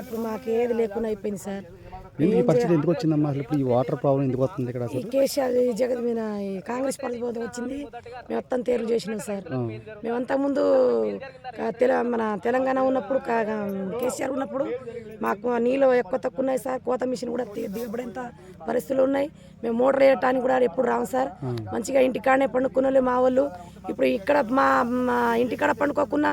ఇప్పుడు మాకు ఏది లేకుండా అయిపోయింది సార్. ఎందుకు ఈ పరిస్థితి ఎందుకు వచ్చిందమ్మా అసలు ఇప్పుడు ఈ వాటర్ ప్రాబ్లం ఎందుకు వస్తుంది ఇక్కడ ఈ అసలు కేసీఆర్ ఈ జగత్ మీద ఈ కాంగ్రెస్ ప్రభుత్వం వచ్చింది. మేము మొత్తం తేరు చేసినాం సార్. మేము అంతకుముందు క- తెల మన తెలంగాణ ఉన్నప్పుడు క- కేసీఆర్ ఉన్నప్పుడు మాకు నీళ్ళు ఎక్కువ తక్కువ ఉన్నాయి సార్. కోత మిషన్ కూడా ది- దిగబడేంత పరిస్థితులు ఉన్నాయి. మేము మోటార్ వేయటానికి కూడా ఎప్పుడు రాము సార్. మంచిగా ఇంటికాడనే పండుకున్న మా వాళ్ళు. ఇప్పుడు ఇక్కడ మా మా ఇంటికాడ పండుకోకున్నా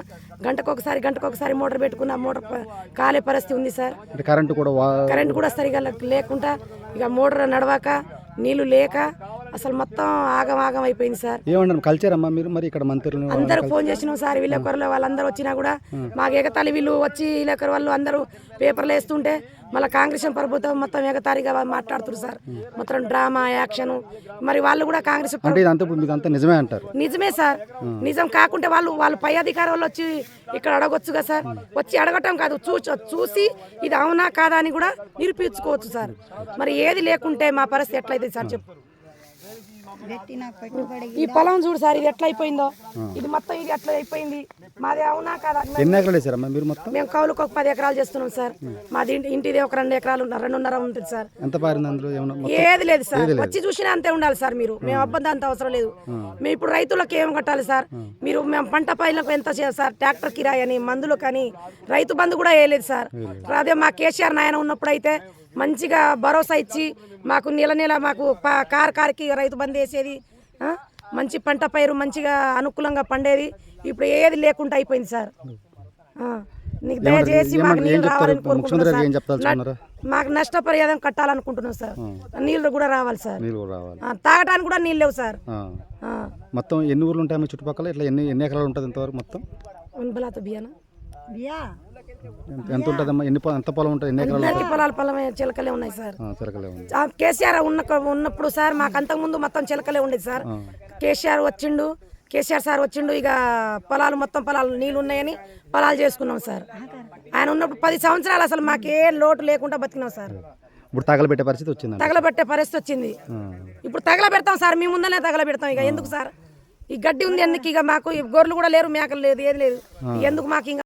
గంటకు ఒకసారి గంటకు ఒకసారి మోటార్ పెట్టుకున్న మోటార్ ప- కాలే పరిస్థితి ఉంది సార్. అంటే కరెంటు కూడా వా కరెంట్ కూడా సరిగా లేకుండా ఇక మోటార్ నడవాక నీళ్ళు లేక అసలు మొత్తం ఆగం ఆగం అయిపోయింది సార్. ఏమన్నారు కల్చర్ అమ్మా మీరు? మరి ఇక్కడ మంత్రులు అందరూ ఫోన్ చేసినాం సార్ విలేకరులు వాళ్ళందరూ వచ్చినా కూడా. మాకు ఎగతాళి వీళ్ళు వచ్చి విలేకరు వాళ్ళు అందరూ పేపర్లు వేస్తుంటే మళ్ళీ కాంగ్రెస్ ప్రభుత్వం మొత్తం ఎగతాళిగా మాట్లాడుతున్నారు సార్. మొత్తం డ్రామా యాక్షన్. మరి వాళ్ళు కూడా కాంగ్రెస్ నిజమే అంటారు? నిజమే సార్. నిజం కాకుంటే వాళ్ళు వాళ్ళు పై అధికారం వాళ్ళు వచ్చి ఇక్కడ అడగొచ్చుగా సార్. వచ్చి అడగటం కాదు చూ చూసి ఇది అవునా కాదా అని కూడా నిరూపించుకోవచ్చు సార్. మరి ఏది లేకుంటే మా పరిస్థితి ఎట్లయితే సార్ చెప్పు. ఈ పొలం చూడు సార్ ఇది ఎట్లా అయిపోయిందో ఇది మొత్తం ఇది ఎట్లా అయిపోయింది మాది అవునా కాదా? ఎన్ని ఎకరాలు వేసారమ్మా మీరు మొత్తం? మేము కౌలుకు ఒక పది ఎకరాలు చేస్తున్నాం సార్. మాది ఇంటి ఇంటిది ఒక రెండు ఎకరాలు రెండున్నర ఉంటుంది సార్. ఎంత పారింది అందులో? ఏది లేదు సార్. వచ్చి చూసినా అంతే ఉండాలి సార్ మీరు. మేము అబ్బంది అంత అవసరం లేదు. మేము ఇప్పుడు రైతులకు ఏం కట్టాలి సార్? మీరు మేము పంట పైలకు ఎంత చేయాలి సార్? ట్రాక్టర్ కిరాయి అని మందులు కానీ రైతు బంధు కూడా వేయలేదు సార్. అదే మా కేసీఆర్ నాయన ఉన్నప్పుడు అయితే మంచిగా భరోసా ఇచ్చి మాకు నెల నెల మాకు కారు కారుకి రైతు బంధు వేసేది? మంచి పంట పైరు మంచిగా అనుకూలంగా పండేది. ఇప్పుడు ఏది లేకుండా అయిపోయింది సార్. నీకు దయచేసి మాకు నీళ్ళు? రావాలని ముఖ్యమంత్రి కోరుకుంటున్నాం గారికి ఏం సార్. చెప్పదలుచుకున్నారు? మాకు నష్టపరిహారం కట్టాలనుకుంటున్నాం సార్. నీళ్ళు కూడా రావాలి సార్. నీళ్ళు కూడా తాగడానికి నీళ్ళు లేవు సార్. మొత్తం ఎన్ని ఊర్లు ఉంటాయి మీ చుట్టుపక్కల? ఇట్లా ఎన్ని ఎన్ని ఎకరాలు ఉంటుంది ఇంతవరకు మొత్తం? ఉన్బలాతో ఎంత- ఉంటుందమ్మా? ఎన్ని ఎంత పొలం ఉంటుంది ఎన్ని ఎకరాలు? పొలాల పొలమే చిలకలే ఉన్నాయి సార్. ఆ, చిలకలే ఉంది ఆ, కేసీఆర్ ఉన్న ఉన్నప్పుడు సార్ మాకు అంతకుముందు మొత్తం చిలకలే ఉండేది సార్. కేసీఆర్ వచ్చిండు కేసీఆర్ సార్ వచ్చిండు ఇక పొలాలు మొత్తం పొలాలు నీళ్ళు ఉన్నాయని పొలాలు చేసుకున్నాం సార్. ఆయన ఉన్నప్పుడు పది సంవత్సరాలు అసలు మాకే లోటు లేకుండా బతికినాం సార్. ఇప్పుడు తగలబెట్టే పరిస్థితి వచ్చిందండి తగలబెట్టే పరిస్థితి వచ్చింది. ఇప్పుడు తగలబెడతాం సార్ మీ ముందనే తగలబెడతాం ఇక. ఎందుకు సార్? ఈ గడ్డి ఉంది ఎందుకు? ఇక మాకు ఈ గొర్రెలు కూడా లేరు మేకలు లేదు ఏది లేదు. ఎందుకు మాకు ఇంకా